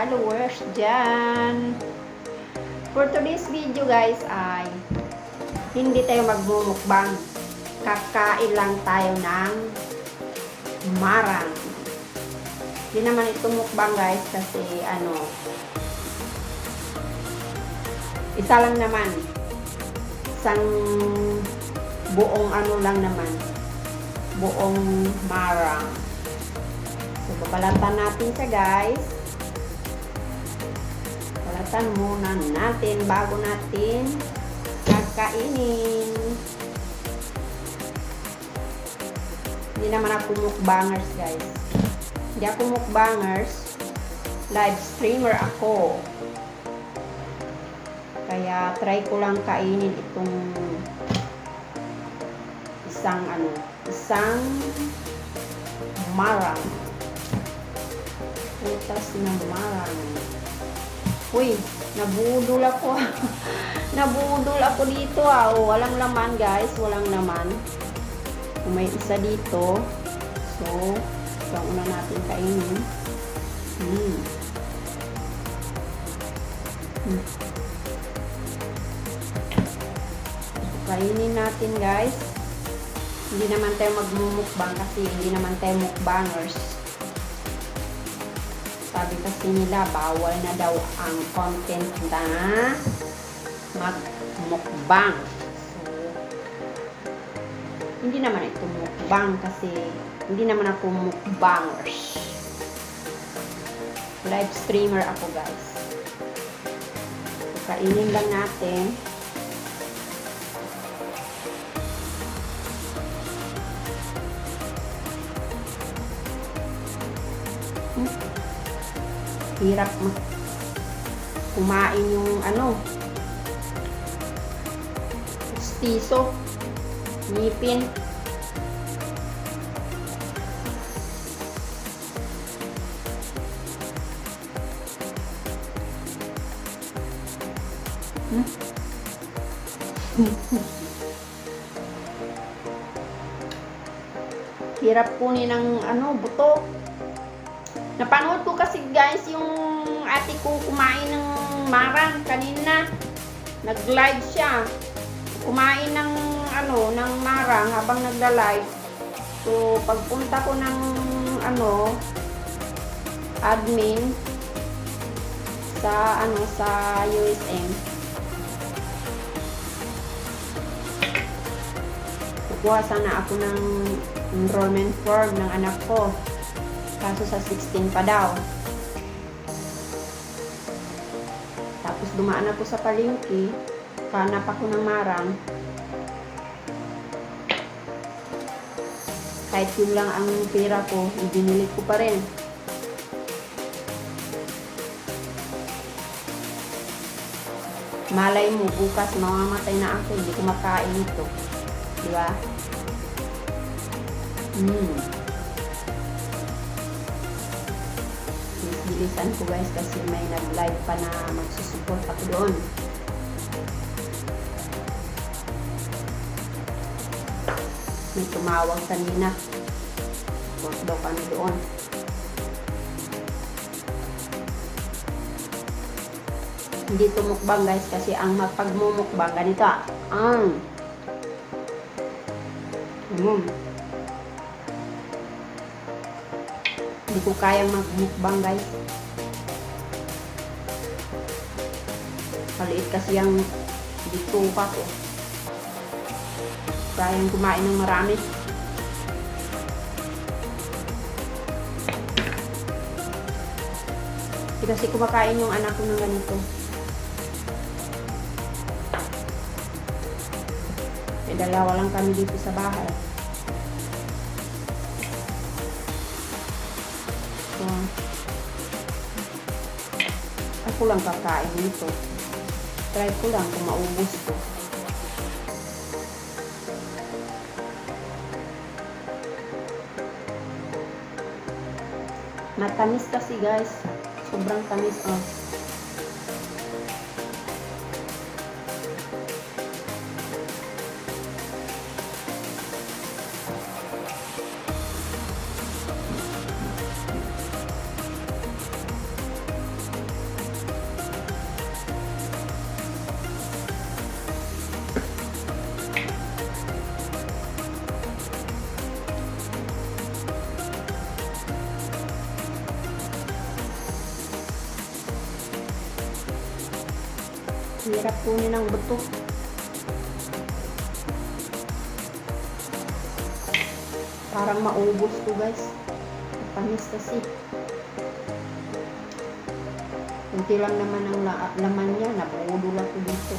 followers dyan. For today's video guys ay hindi tayo magmumukbang. Kakain lang tayo ng marang. Hindi naman ito mukbang guys kasi ano isa lang naman isang buong ano lang naman buong marang so babalatan natin siya guys balatan muna natin bago natin kakainin hindi naman ako mukbangers guys hindi ako mukbangers live streamer ako kaya try ko lang kainin itong isang ano, isang marang. Putas na marang. Uy, nabudol ako. nabudol ako dito ah. Oh, walang laman guys, walang laman. May isa dito. So, ito una natin kainin. Hmm. Hmm. kainin natin guys hindi naman tayo magmumukbang kasi hindi naman tayo mukbangers sabi kasi nila bawal na daw ang content na magmukbang. So hindi naman ito mukbang kasi hindi naman ako mukbangers. Live streamer ako guys. So, kainin lang natin hirap ma- kumain yung ano stiso ngipin Hmm? hirap kunin ng ano buto Napanood ko kasi guys yung ate ko kumain ng marang kanina. Nag-live siya. Kumain ng ano, ng marang habang nagla-live. So, pagpunta ko ng ano, admin sa ano sa USM. Kukuha sana ako ng enrollment form ng anak ko. Kaso sa 16 pa daw. Tapos dumaan ako sa palengke. Hanap ako ng marang. Kahit yun lang ang pera ko, ibinili ko pa rin. Malay mo, bukas mamamatay na ako, hindi ko makain ito. Di ba? Bilisan ko guys kasi may nag-live pa na magsusupport ako doon. May tumawag kanina. Support daw kami doon. Hindi tumukbang guys kasi ang magpagmumukbang ganito ah. Ang. Mm. Hindi ko kayang magmukbang guys. Maliit kasi yung dito pa ko. Kayang kumain ng marami. Hindi kasi kumakain yung anak ko ng ganito. May dalawa lang kami dito sa bahay. Ako lang kakain nito. Try ko lang kung maubos ko. Matamis kasi guys. Sobrang tamis. Oh. Hirap kunin ng buto. Parang maubos to guys. Panis kasi. Kunti lang naman ang la- laman niya. Napudol ako dito.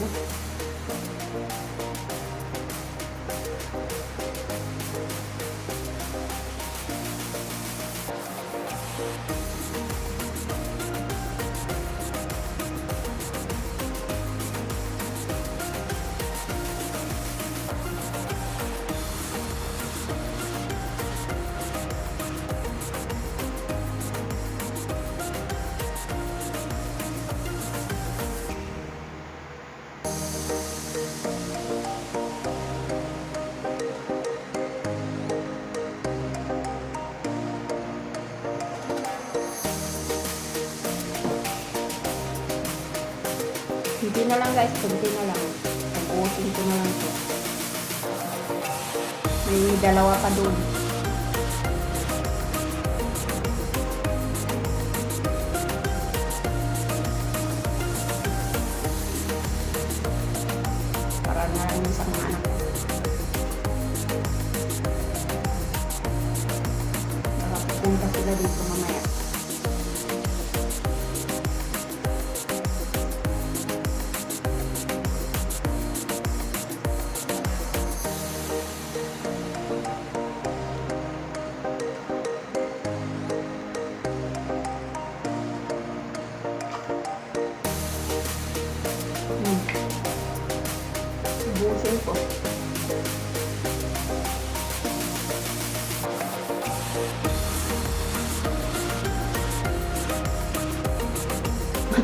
Na lang guys. Kunti na lang. Pag-uosin ko na lang to. May dalawa pa doon. Para lang yung isang anak ko. Nakapunta sila dito mamaya.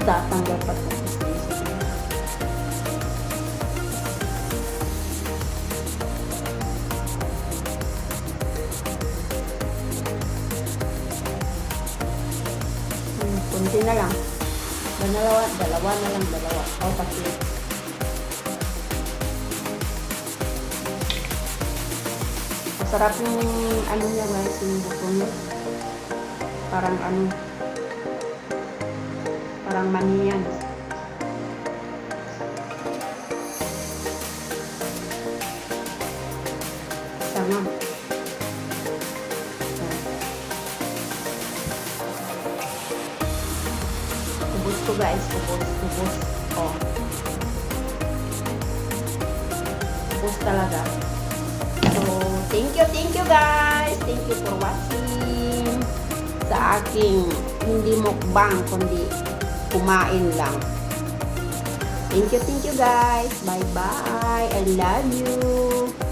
Hmm, kunti na lang. Dalawa, dalawa na lang, dalawa. O, Masarap yung ano niya guys, yung niya. Parang ano, parang maniyan. Sama. Ubus ko guys, ubus, ubus. Oh. Ubus talaga. So, thank you, thank you guys. Thank you for watching sa aking hindi mukbang, kundi kumain lang. Thank you, thank you guys. Bye-bye. I love you.